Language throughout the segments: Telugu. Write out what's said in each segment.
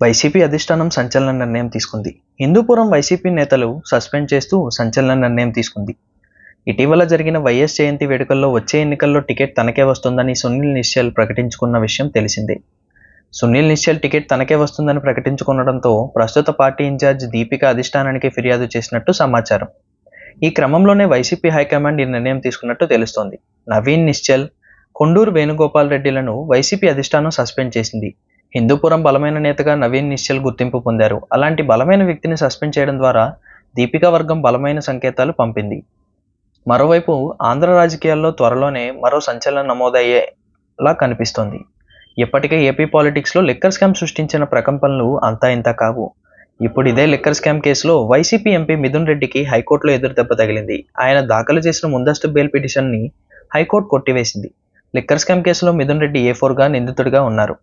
వైసీపీ అధిష్టానం సంచలన నిర్ణయం తీసుకుంది. హిందూపురం వైసీపీ నేతలు సస్పెండ్ చేస్తూ సంచలన నిర్ణయం తీసుకుంది. ఇటీవల జరిగిన వైఎస్ జయంతి వేడుకల్లో వచ్చే ఎన్నికల్లో టికెట్ తనకే వస్తుందని సునీల్ నిశ్చల్ ప్రకటించుకున్న విషయం తెలిసిందే. సునీల్ నిశ్చల్ టికెట్ తనకే వస్తుందని ప్రకటించుకునడంతో ప్రస్తుత పార్టీ ఇన్ఛార్జ్ దీపిక అధిష్టానానికి ఫిర్యాదు చేసినట్టు సమాచారం. ఈ క్రమంలోనే వైసీపీ హైకమాండ్ ఈ నిర్ణయం తీసుకున్నట్టు తెలుస్తోంది. నవీన్ నిశ్చల్ కొండూరు వేణుగోపాల్ రెడ్డిలను వైసీపీ అధిష్టానం సస్పెండ్ చేసింది. హిందూపురం బలమైన నేతగా నవీన్ నిశ్చల్ గుర్తింపు పొందారు. అలాంటి బలమైన వ్యక్తిని సస్పెండ్ చేయడం ద్వారా దీపికా వర్గం బలమైన సంకేతాలు పంపింది. మరోవైపు ఆంధ్ర రాజకీయాల్లో త్వరలోనే మరో సంచలనం నమోదయ్యేలా కనిపిస్తోంది. ఇప్పటికే ఏపీ పాలిటిక్స్లో లిక్కర్ స్కామ్ సృష్టించిన ప్రకంపనలు అంతా ఇంత కావు. ఇప్పుడు ఇదే లిక్కర్ స్కామ్ కేసులో వైసీపీ ఎంపీ మిథున్ రెడ్డికి హైకోర్టులో ఎదురుదెబ్బ తగిలింది. ఆయన దాఖలు చేసిన ముందస్తు బెయిల్ పిటిషన్ని హైకోర్టు కొట్టివేసింది. లిక్కర్ స్కామ్ కేసులో మిథున్ రెడ్డి ఏ ఫోర్గా నిందితుడిగా ఉన్నారు.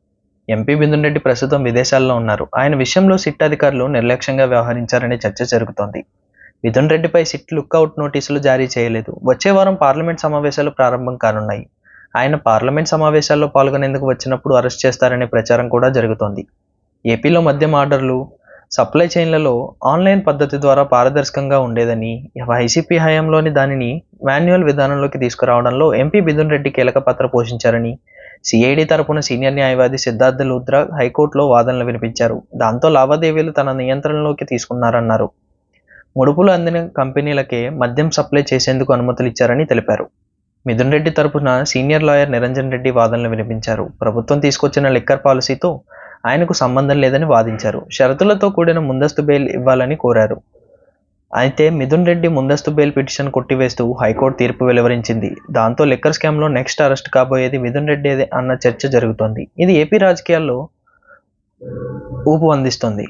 ఎంపీ బిందురెడ్డి రెడ్డి ప్రస్తుతం విదేశాల్లో ఉన్నారు. ఆయన విషయంలో సిట్ అధికారులు నిర్లక్ష్యంగా వ్యవహరించారనే చర్చ జరుగుతోంది. మిథున్ రెడ్డిపై సిట్ లుక్అవుట్ నోటీసులు జారీ చేయలేదు. వచ్చే వారం పార్లమెంట్ సమావేశాలు ప్రారంభం కానున్నాయి. ఆయన పార్లమెంట్ సమావేశాల్లో పాల్గొనేందుకు వచ్చినప్పుడు అరెస్ట్ చేస్తారనే ప్రచారం కూడా జరుగుతోంది. ఏపీలో మద్యం ఆర్డర్లు సప్లై చైన్లలో ఆన్లైన్ పద్ధతి ద్వారా పారదర్శకంగా ఉండేదని వైసీపీ హయాంలోని దానిని మాన్యువల్ విధానంలోకి తీసుకురావడంలో ఎంపీ మిథున్ రెడ్డి కీలక పాత్ర పోషించారని సిఐడి తరపున సీనియర్ న్యాయవాది సిద్ధార్థ లూత్రా హైకోర్టులో వాదనలు వినిపించారు. దాంతో లావాదేవీలు తన నియంత్రణలోకి తీసుకున్నారన్నారు. ముడుపులు అందిన కంపెనీలకే మద్యం సప్లై చేసేందుకు అనుమతులు ఇచ్చారని తెలిపారు. మిథున్ రెడ్డి తరపున సీనియర్ లాయర్ నిరంజన్ రెడ్డి వాదనలు వినిపించారు. ప్రభుత్వం తీసుకొచ్చిన లిక్కర్ పాలసీతో ఆయనకు సంబంధం లేదని వాదించారు. షరతులతో కూడిన ముందస్తు బెయిల్ ఇవ్వాలని కోరారు. అయితే మిథున్ రెడ్డి ముందస్తు బెయిల్ పిటిషన్ కొట్టివేస్తూ హైకోర్టు తీర్పు వెలువరించింది. దాంతో లిక్కర్ స్కామ్లో నెక్స్ట్ అరెస్ట్ కాబోయేది మిథున్ రెడ్డి అన్న చర్చ జరుగుతోంది. ఇది ఏపీ రాజకీయాల్లో ఊపు అందిస్తుంది.